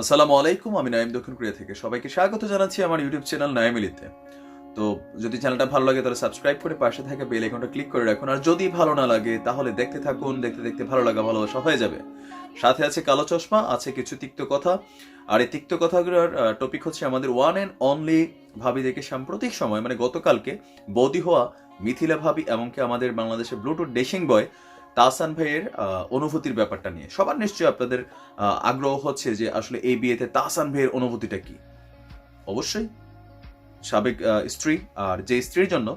আসসালামু আলাইকুম, আমি নাইম দক্ষিণ কোরিয়া থেকে। সবাইকে স্বাগত জানাচ্ছি আমার ইউটিউব চ্যানেল নাইমিলিতে। তো যদি চ্যানেলটা ভালো লাগে তাহলে সাবস্ক্রাইব করে পাশে থাকা বেল আইকনটা ক্লিক করে রাখুন। আর যদি ভালো না লাগে তাহলে দেখতে থাকুন, দেখতে দেখতে ভালো লাগা, ভালোবাসা হয়ে যাবে। সাথে আছে কালো চশমা, আছে কিছু তিক্ত কথা। আর এই তিক্ত কথাগুলোর টপিক হচ্ছে আমাদের ওয়ান অ্যান্ড অনলি ভাবি দেখে সাম্প্রতিক সময় মানে গতকালকে বৌদি হওয়া মিথিলা ভাবি, এমনকি আমাদের বাংলাদেশের ব্লুটুথ ডেসিং বয় তাহসান ভাইয়ের অনুভূতির ব্যাপারটা নিয়ে। সবার নিশ্চয়ই আপনাদের আগ্রহ হচ্ছে যে আসলে এই বিয়েতে তাহসান ভাইয়ের অনুভূতিটা কি। অবশ্যই। সাবেক স্ত্রী, আর যে স্ত্রীর জন্য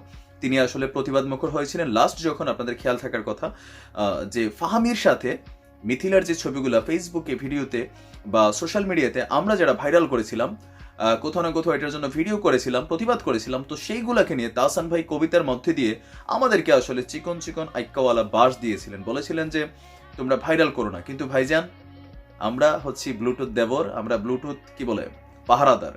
তিনি আসলে প্রতিবাদ মুখর হয়েছিলেন। লাস্ট যখন আপনাদের খেয়াল থাকার কথা যে ফাহামির সাথে মিথিলার যে ছবিগুলো ফেসবুকে ভিডিওতে বা সোশ্যাল মিডিয়াতে আমরা যারা ভাইরাল করেছিলাম কোথাও না কোথাও এটার জন্য ভিডিও করেছিলাম, প্রতিবাদ করেছিলাম। তো সেইগুলাকে নিয়ে তাহসান ভাই কবিতার মধ্যে দিয়ে আমাদেরকে আসলে চিকন চিকন আইক্কাওয়ালা বাস দিয়েছিলেন। বলেছিলেন যে, তোমরা ভাইরাল করো না। কিন্তু ভাইজান, আমরা হচ্ছি ব্লুটুথ দেবর, আমরা ব্লুটুথ কি বলে? পাহারাদার।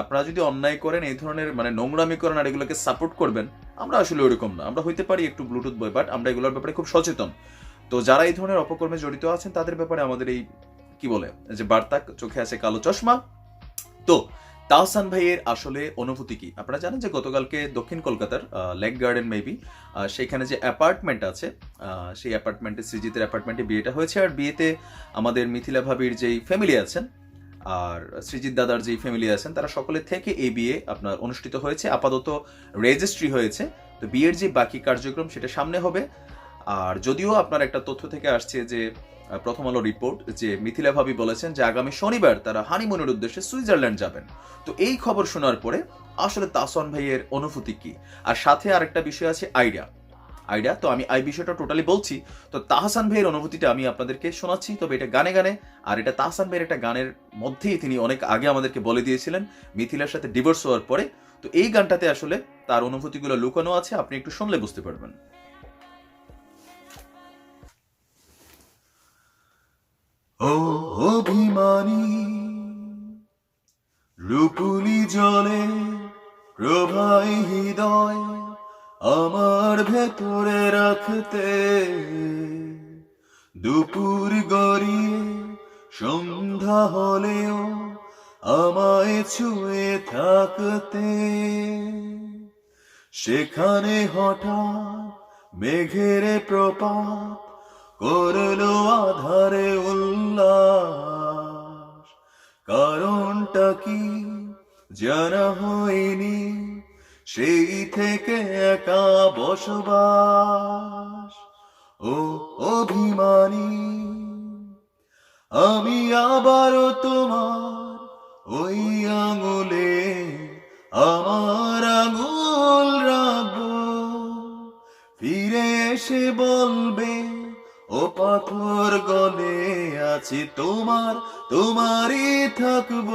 আপনারা যদি অন্যায় করেন, এই ধরনের মানে নোংরামি করেন আর এগুলোকে সাপোর্ট করবেন, আমরা আসলে ওইরকম না। আমরা হইতে পারি একটু ব্লুটুথ বই বাট আমরা এগুলোর ব্যাপারে খুব সচেতন। তো যারা এই ধরনের অপকর্মে জড়িত আছেন, তাদের ব্যাপারে আমাদের এই কি বলে? যে বার্তা, চোখে আছে কালো চশমা। তো তাহসান ভাইয়ের আসলে অনুভূতি কি? আপনারা জানেন যে গতকালকে দক্ষিণ কলকাতার লেক গার্ডেন মেবি সেখানে যে অ্যাপার্টমেন্ট আছে সেই অ্যাপার্টমেন্টে সৃজিতের অ্যাপার্টমেন্টে বিয়েটা হয়েছে। আর বিয়েতে আমাদের মিথিলা ভাবির যেই ফ্যামিলি আছেন আর সৃজিত দাদার যেই ফ্যামিলি আছেন, তারা সকলে থেকে এই বিয়ে আপনার অনুষ্ঠিত হয়েছে। আপাতত রেজিস্ট্রি হয়েছে। তো বিয়ের যে বাকি কার্যক্রম, সেটা সামনে হবে। আর যদিও আপনার একটা তথ্য থেকে আসছে যে প্রথম আলো রিপোর্ট যে মিথিলা ভাবি বলেছেন যে আগামী শনিবার তারা হানিমুনের উদ্দেশ্যে সুইজারল্যান্ড যাবেন। তো এই খবর শোনার পরে আসলে তাসন ভাইয়ের অনুভূতি কি? আর সাথে আরেকটা বিষয় আছে আইডিয়া। আইডিয়া, তো আমি এই বিষয়টা টোটালি বলছি। তো তাহসান ভাইয়ের অনুভূতিটা আমি আপনাদেরকে শোনাচ্ছি। তবে এটা গানে গানে, আর এটা তাহসান ভাইয়ের একটা গানের মধ্যেই তিনি অনেক আগে আমাদেরকে বলে দিয়েছিলেন মিথিলার সাথে ডিভোর্স হওয়ার পরে। তো এই গানটাতে আসলে তার অনুভূতিগুলো লুকানো আছে, আপনি একটু শুনলে বুঝতে পারবেন। অভিমানী। রূপুলি জলে প্রভাই হৃদয় আমার ভেতরে রাখতে। দুপুর গড়িয়ে সন্ধ্যা হলেও আমায় ছুঁয়ে থাকতে। সেখানে হঠাৎ মেঘের প্রপাত করল আধারে উল্লাস। কারণটা কি জানা হয়নি? সেই থেকে একা বসবাস। ও অভিমানী, আমি আবারও তোমার ওই আঙুলে, আমার আঙুল রাখব। ফিরে এসে বলবে ও পাথর গলে আছি তোমার, তোমারই থাকব।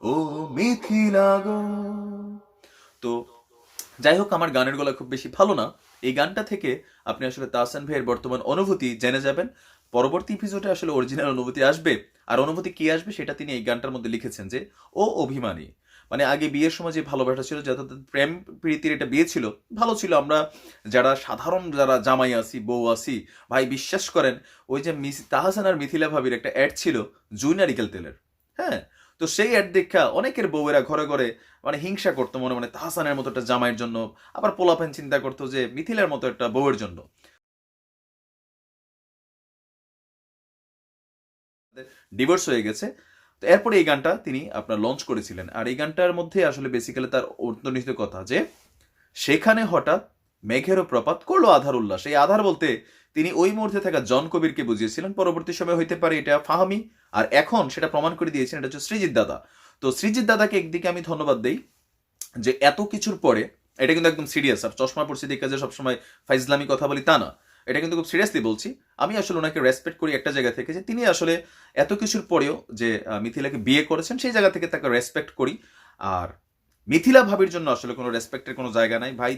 ও মিথিলা গো। তো যাই হোক, আমার গানের গলা খুব বেশি ভালো না। এই গানটা থেকে আপনি আসলে তাহসান ভাইয়ের বর্তমান অনুভূতি জেনে যাবেন। পরবর্তী এপিসোডে আসলে অরিজিনাল অনুভূতি আসবে। আর অনুভূতি কি আসবে সেটা তিনি এই গানটার মধ্যে লিখেছেন যে, ও অভিমানী মানে আগে বিয়ের সময় যে ভালোবাসা ছিল যত প্রেম প্রীতির এটা বিয়ে ছিল, ভালো ছিল। আমরা যারা সাধারণ যারা জামাই আছি, বউ আছি, ভাই বিশ্বাস করেন, ওই যে মিস তাহসান আর মিথিলা ভাবির একটা অ্যাড ছিল জুই নারিকেল তেলের। হ্যাঁ? তো সেই অ্যাড দেখা অনেকের বউয়েরা ঘরে ঘরে মানে হিংসা করতো মনে মনে তাহসানের মতো একটা জামাইয়ের জন্য, আবার পোলাপেন চিন্তা করতো যে মিথিলার মতো একটা বউয়ের জন্য। ডিভোর্স হয়ে গেছে। তো এরপরে এই গানটা তিনি আপনার লঞ্চ করেছিলেন। আর এই গানটার মধ্যে আসলে বেসিক্যালি তার অন্তর্নিহিত কথা যে, সেখানে হঠাৎ মেঘেরও প্রপাত করল আধার উল্লাস। এই আধার বলতে তিনি ওই মুহূর্তে থাকা জন কবিরকে বুঝিয়েছিলেন, পরবর্তী সময় হইতে পারে এটা ফাহামি। আর এখন সেটা প্রমাণ করে দিয়েছেন, এটা হচ্ছে সৃজিত দাদা। তো সৃজিত দাদাকে একদিকে আমি ধন্যবাদ দেই যে এত কিছুর পরে, এটা কিন্তু একদম সিরিয়াস আর চশমা পড়ছি দেখে যে সবসময় ফাইজলামি কথা বলি তা না। এটা কিন্তু খুব সিরিয়াসলি বলছি। আমি আসলে ওনাকে রেসপেক্ট করি একটা জায়গা থেকে যে তিনি আসলে এত কিছুর পরেও যে মিথিলাকে বিয়ে করেছেন, সেই জায়গা থেকে তাকে রেসপেক্ট করি। আর মিথিলা ভাবির জন্য আসলে কোনো রেসপেক্টের কোনো জায়গা নাই। ভাই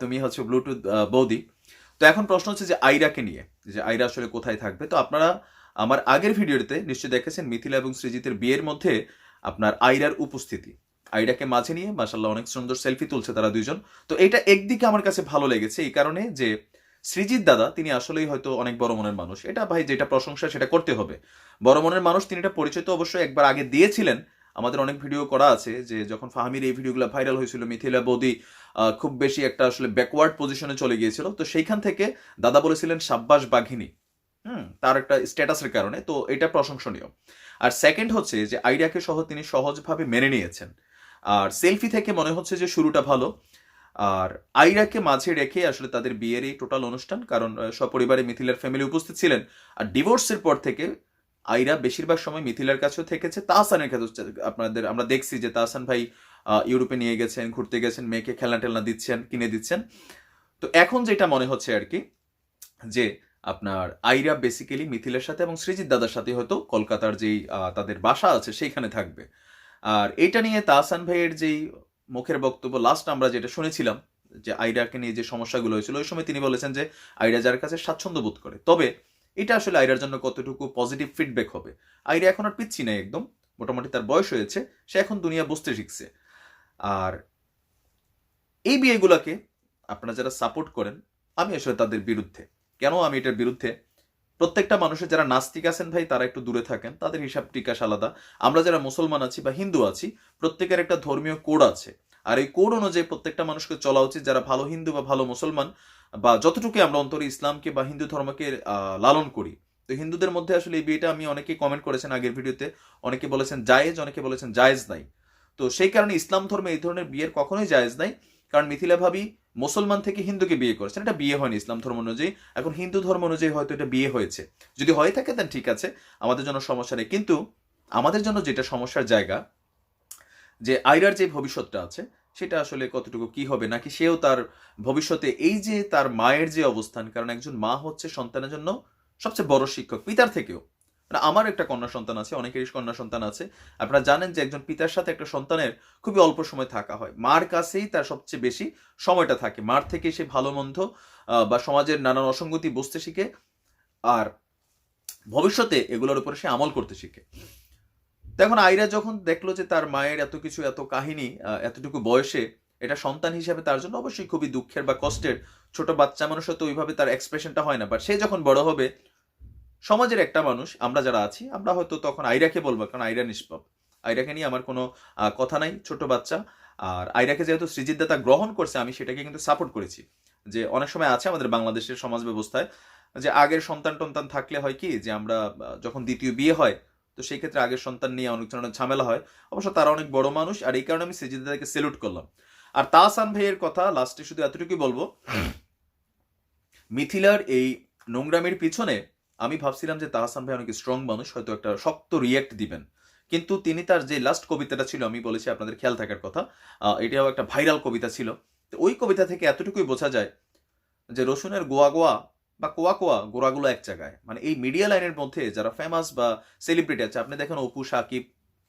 তুমি হচ্ছে ব্লুটুথ বৌদি। তো এখন প্রশ্ন হচ্ছে যে, আইরাকে নিয়ে, যে আইরা আসলে কোথায় থাকবে? তো আপনারা আমার আগের ভিডিওতে নিশ্চয়ই দেখেছেন মিথিলা এবং সৃজিতের বিয়ের মধ্যে আপনার আইরার উপস্থিতি। আইরাকে মাঝে নিয়ে মাসাল্লাহ অনেক সুন্দর সেলফি তুলছে তারা দুইজন। তো এটা একদিকে আমার কাছে ভালো লেগেছে এই কারণে যে সৃজিৎ দাদা, তিনি আসলেই হয়তো অনেক বড় মনের মানুষ। এটা ভাই যেটা প্রশংসা, সেটা করতে হবে। বড় মনের মানুষ, তিনি এটা পরিচয় তো অবশ্যই একবার আগে দিয়েছিলেন। আমাদের অনেক ভিডিও করা আছে যে যখন ফাহামির এই ভিডিওগুলো ভাইরাল হয়েছিল, মিথিলা বৌদি খুব বেশি একটা আসলে ব্যাকওয়ার্ড পজিশনে চলে গিয়েছিল। তো সেইখান থেকে দাদা বলেছিলেন সাব্বাস বাঘিনী। হুম, তার একটা স্ট্যাটাসের কারণে। তো এটা প্রশংসনীয়। আর সেকেন্ড হচ্ছে যে আইডিয়াকে সহ তিনি সহজভাবে মেনে নিয়েছেন। আর সেলফি থেকে মনে হচ্ছে যে শুরুটা ভালো। আর আইরাকে মাঝে রেখে আসলে তাদের বিয়ের এই টোটাল অনুষ্ঠান, কারণ সপরিবারে মিথিলার ফ্যামিলি উপস্থিত ছিলেন। আর ডিভোর্সের পর থেকে আইরা বেশিরভাগ সময় মিথিলার কাছেও থেকেছে। তাহসানের কাছে আপনাদের, আমরা দেখছি যে তাহসান ভাই ইউরোপে নিয়ে গেছেন, ঘুরতে গেছেন, মেয়েকে খেলনা টেলনা দিচ্ছেন, কিনে দিচ্ছেন। তো এখন যেটা মনে হচ্ছে আর কি, যে আপনার আইরা বেসিক্যালি মিথিলের সাথে এবং সৃজিৎ দাদার সাথে হয়তো কলকাতার যেই তাদের বাসা আছে, সেইখানে থাকবে। আর এটা নিয়ে তাহসান ভাইয়ের যেই মুখের বক্তব্য লাস্ট আমরা যেটা শুনেছিলাম, যে আইরাকে নিয়ে যে সমস্যাগুলো হয়েছিল, ওই সময় তিনি বলেছেন যে আইরা যার কাছে স্বাচ্ছন্দ্য বোধ করে। তবে এটা আসলে আইরার জন্য কতটুকু পজিটিভ ফিডব্যাক হবে? আইরা এখন আর পিচ্ছি নাই একদম, মোটামুটি তার বয়স হয়েছে, সে এখন দুনিয়া বুঝতে শিখছে। আর এই বিয়েগুলোকে আপনারা যারা সাপোর্ট করেন, আমি আসলে তাদের বিরুদ্ধে। কেন আমি এটার বিরুদ্ধে? প্রত্যেকটা মানুষের যারা নাস্তিক আছেন ভাই, তারা একটু দূরে থাকেন। তাদের হিসাব টিকাশ আলাদা। আমরা যারা মুসলমান আছি বা হিন্দু আছি, প্রত্যেকের একটা ধর্মীয় কোড আছে। আর এই কোড অনুযায়ী প্রত্যেকটা মানুষকে চলা উচিত যারা ভালো হিন্দু বা ভালো মুসলমান বা যতটুকু আমরা অন্তরে ইসলামকে বা হিন্দু ধর্মকে লালন করি। তো হিন্দুদের মধ্যে আসলে এই বিয়েটা আমি অনেকেই কমেন্ট করেছেন আগের ভিডিওতে। অনেকে বলেছেন জায়েজ, অনেকে বলেছেন জায়েজ নাই। তো সেই কারণে ইসলাম ধর্মে এই ধরনের বিয়ের কখনোই জায়েজ নাই। কারণ মিথিলা ভাবি মুসলমান থেকে হিন্দুকে বিয়ে করেছেন, এটা বিয়ে হয়নি ইসলাম ধর্ম অনুযায়ী। এখন হিন্দু ধর্ম অনুযায়ী হয়তো এটা বিয়ে হয়েছে। যদি হয়ে থাকে দেন ঠিক আছে, আমাদের জন্য সমস্যা নেই। কিন্তু আমাদের জন্য যেটা সমস্যার জায়গা, যে আইরার যে ভবিষ্যৎটা আছে, সেটা আসলে কতটুকু কি হবে, নাকি সেও তার ভবিষ্যতে এই যে তার মায়ের যে অবস্থান, কারণ একজন মা হচ্ছে সন্তানের জন্য সবচেয়ে বড় শিক্ষক, পিতার থেকেও। আমার একটা কন্যা সন্তান আছে, অনেকেরই কন্যা সন্তান আছে। আপনারা জানেন যে একজন পিতার সাথে একটা সন্তানের খুবই অল্প সময় থাকা হয়। মার কাছেই তার সবচেয়ে বেশি সময়টা থাকে। মার থেকে সে ভালো মন্দ বা সমাজের নানান অসঙ্গতি বুঝতে শিখে আর ভবিষ্যতে এগুলোর উপরে সে আমল করতে শিখে। দেখুন আইরা যখন দেখল যে তার মায়ের এত কিছু, এত কাহিনী এতটুকু বয়সে এটা সন্তান হিসাবে তার জন্য অবশ্যই খুবই দুঃখের বা কষ্টের। ছোট বাচ্চা মানুষ তো ওইভাবে তার এক্সপ্রেশনটা হয় না। বাট সে যখন বড় হবে সমাজের একটা মানুষ, আমরা যারা আছি, আমরা হয়তো তখন আইরাকে বলব, কারণ আইরা নিষ্পাপ। আইরাকে নিয়ে আমার কোনো কথা নাই, ছোট বাচ্চা। আর আইরাকে যেহেতু সৃজিত দাতা গ্রহণ করছে, আমি সেটাকে কিন্তু সাপোর্ট করেছি। যে অনেক সময় আছে আমাদের বাংলাদেশের সমাজ ব্যবস্থায়, যে আগের সন্তান টন্তান থাকলে হয় কি, যে আমরা যখন দ্বিতীয় বিয়ে হয়, তো সেই ক্ষেত্রে আগের সন্তান নিয়ে অনেক ধরনের ঝামেলা হয়। অবশ্য তারা অনেক বড় মানুষ, আর এই কারণে আমি সৃজিত দাদাকে সেলুট করলাম। আর তাহসান ভাইয়ের কথা লাস্টে শুধু এতটুকুই বলব, মিথিলার এই নোংরামির পিছনে আমি ভাবছিলাম যে তাহসান ভাই অনেক স্ট্রং মানুষ, হয়তো একটা শক্ত রিয়েক্ট দিবেন। কিন্তু তিনি তার যে লাস্ট কবিতাটা ছিল, আমি বলেছি আপনাদের খেয়াল থাকার কথা এটাও একটা ভাইরাল কবিতা ছিল। তো ওই কবিতা থেকে এতটুকুই বোঝা যায় যে রসুনের গোয়া গোয়া বা কোয়া কোয়া গোড়াগুলো এক জায়গায়। মানে এই মিডিয়া লাইনের মধ্যে যারা ফেমাস বা সেলিব্রিটি আছে, আপনি দেখেন অপু, সাকিব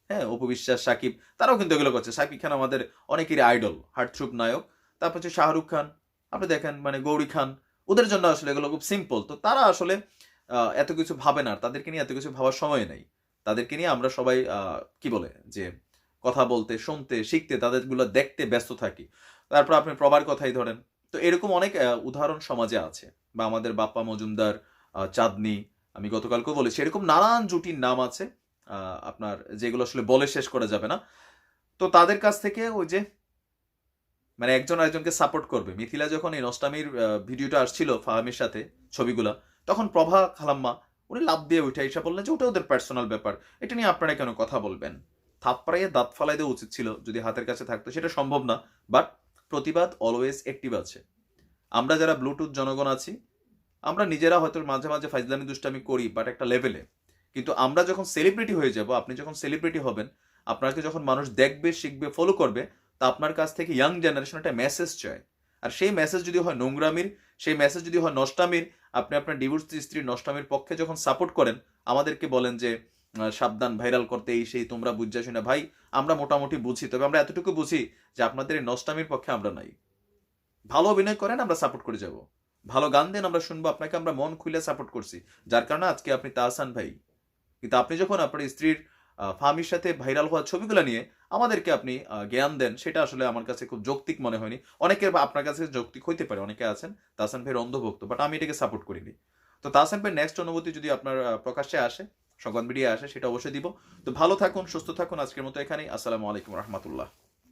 হ্যাঁ অপু বিশ্বাস, সাকিব, তারাও কিন্তু এগুলো করছে। সাকিব খান আমাদের অনেকেরই আইডল হার্টথ্রুপ নায়ক। তারপর হচ্ছে শাহরুখ খান, আপনি দেখেন মানে গৌরী খান, ওদের জন্য আসলে এগুলো খুব সিম্পল তো তারা আসলে এত কিছু ভাবে না তাদেরকে নিয়ে এত কিছু ভাবার সময় নেই। তাদেরকে নিয়ে আমরা সবাই কি বলে, যে কথা বলতে, শুনতে, শিখতে, তাদেরগুলো দেখতে ব্যস্ত থাকি। তারপর আপনি প্রবার কথাই ধরেন। তো এরকম অনেক উদাহরণ সমাজে আছে। বা আমাদের বাপ্পা মজুমদার চাঁদনি, আমি গতকালকেও বলেছি, এরকম নানান জুটির নাম আছে। আপনার যেগুলো আসলে বলে শেষ করা যাবে না। তো তাদের কাছ থেকে ওই যে মানে একজন আরেকজনকে সাপোর্ট করবে। মিথিলা যখন এই নষ্টামির ভিডিওটা আসছিল ফাহামির সাথে ছবিগুলা তখন প্রভা খালাম্মা, উনি লাভ দিয়ে উঠে এসে বললেন যে, ওটা ওদের পার্সোনাল ব্যাপার। এটা নিয়ে আপনারা কেন কথা বলবেন? থাপ্পড়াইয়ে দাঁত ফালাই দেওয়া উচিত ছিল, যদি হাতের কাছে থাকতো। সেটা সম্ভব না বাট প্রতিবাদ অলওয়েজ অ্যাক্টিভ আছে। আমরা যারা ব্লুটুথ জনগণ আছি, আমরা নিজেরা হয়তো মাঝে মাঝে ফাইজলামি দুষ্টামি করি বাট একটা লেভেলে কিন্তু আমরা যখন সেলিব্রিটি হয়ে যাব, আপনি যখন সেলিব্রিটি হবেন, আপনাকে যখন মানুষ দেখবে, শিখবে ফলো করবে, তা আপনার কাছ থেকে ইয়াং জেনারেশন একটা মেসেজ চায়। আর সেই মেসেজ যদি হয় নোংরামির, সেই মেসেজ যদি হয় নষ্টামির আপনি আপনার ডিভোর্স স্ত্রী নষ্টামির পক্ষে যখন সাপোর্ট করেন, আমাদেরকে বলেন যে সাবধান ভাইরাল করতে এই সেই, তোমরা বুঝা শুনে, ভাই, আমরা মোটামুটি বুঝি, তবে আমরা এতটুকু বুঝি যে আপনাদের এই নষ্টামির পক্ষে আমরা নাই। ভালো অভিনয় করেন, আমরা সাপোর্ট করে যাব। ভালো গান দেন, আমরা শুনব, আপনাকে আমরা মন খুলে সাপোর্ট করছি। যার কারণে আজকে আপনি তাহসান ভাই। কিন্তু আপনি যখন আপনার স্ত্রীর ফাহমির সাথে ভাইরাল হওয়া ছবিগুলো নিয়ে আমাদেরকে আপনি জ্ঞান দেন। সেটা আসলে আমার কাছে খুব যৌক্তিক মনে হয়নি। অনেকের আপনার কাছে যৌক্তিক হইতে পারে, অনেকে আছেন তাহসান ভাইয়ের অন্ধভক্ত বাট আমি এটাকে সাপোর্ট করিনি। তো তাহসান ভাইয়ের নেক্সট অনুভূতি যদি আপনার প্রকাশ্যে আসে, সংবাদ মিডিয়া আসে, সেটা অবশ্যই দিব। তো ভালো থাকুন, সুস্থ থাকুন, আজকের মতো এখানেই। আসসালামু আলাইকুম রহমতুল্লাহ।